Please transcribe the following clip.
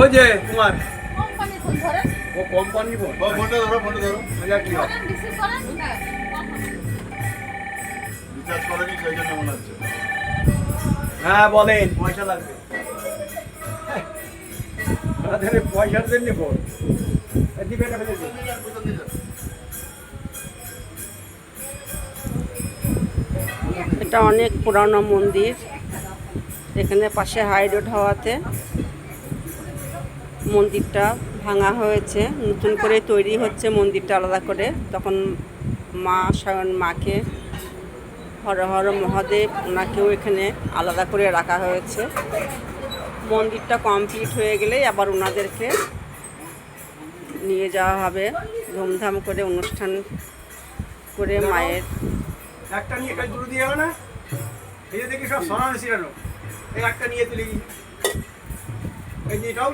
ওই যে তোমার। কোম্পানি ফোন ধরেন ও কোম্পানি ফোন। ও, ফোনটা ধরো ফোনটা ধরো। মজা কি হয় রিচার্জ করেনি সেই জন্য মনে হচ্ছে। হ্যাঁ বলেন পয়সা লাগবে। তাদের পয়সার জন্য ফোন। দিবে না ফেলে এটা অনেক পুরানো মন্দির। এখানে পাশে হাই রোড হওয়াতে। মন্দিরটা ভাঙা হয়েছে। নতুন করে তৈরি হচ্ছে মন্দিরটা আলাদা করে। তখন মা স্বয়ং মাকে, হর হর মহাদেব, ওনাকেও এখানে আলাদা করে রাখা হয়েছে। মন্দিরটা কমপ্লিট হয়ে গেলেই আবার ওনাদেরকে নিয়ে যাওয়া হবে। ধুমধাম করে অনুষ্ঠান করে মায়ের দেখি সব সরানো এই একটা নিয়ে তুলি। এই এটাও